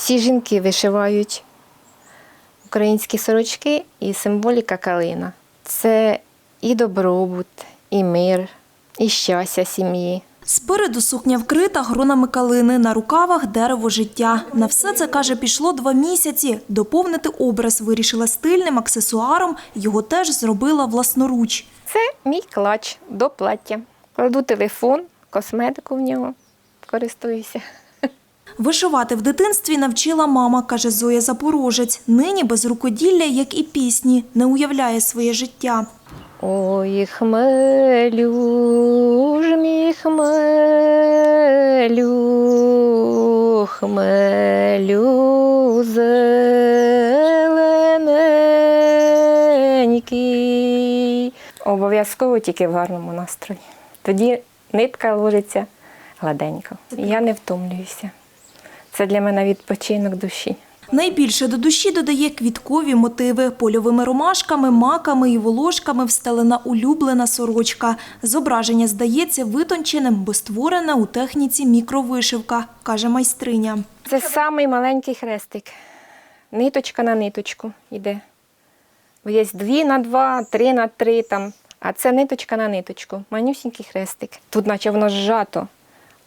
Всі жінки вишивають українські сорочки і символіка калина. Це і добробут, і мир, і щастя сім'ї. Спереду сукня вкрита гронами калини, на рукавах дерево життя. На все це, каже, пішло два місяці. Доповнити образ вирішила стильним аксесуаром, його теж зробила власноруч. Це мій клач до плаття. Кладу телефон, косметику в нього, користуюся. Вишивати в дитинстві навчила мама, каже Зоя Запорожець. Нині без рукоділля, як і пісні, не уявляє своє життя. Ой, хмелю ж мій хмелю, хмелю зелененький. Обов'язково тільки в гарному настрої. Тоді нитка ложиться гладенько. Я не втомлююся. Це для мене відпочинок душі. Найбільше до душі додає квіткові мотиви. Польовими ромашками, маками і волошками встелена улюблена сорочка. Зображення здається витонченим, бо створене у техніці мікровишивка, каже майстриня. Це самий маленький хрестик. Ниточка на ниточку йде. Є дві на два, три на три там. А це ниточка на ниточку. Манюсінький хрестик. Тут наче воно зжато,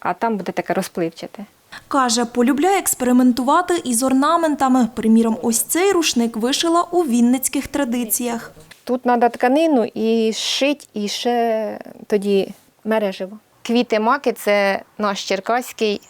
а там буде таке розпливчате. Каже, полюбляє експериментувати із орнаментами. Приміром, ось цей рушник вишила у вінницьких традиціях. Тут треба тканину і шить, і ще тоді мереживо. Квіти маки це наш черкаський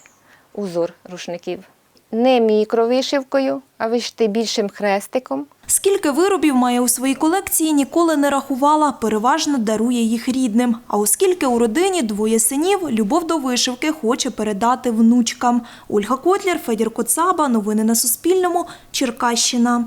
узор рушників. Не мікровишивкою, а вишити більшим хрестиком. Скільки виробів має у своїй колекції, ніколи не рахувала, переважно дарує їх рідним. А оскільки у родині двоє синів, любов до вишивки хоче передати внучкам. Ольга Котлер, Федір Коцаба. Новини на Суспільному. Черкащина.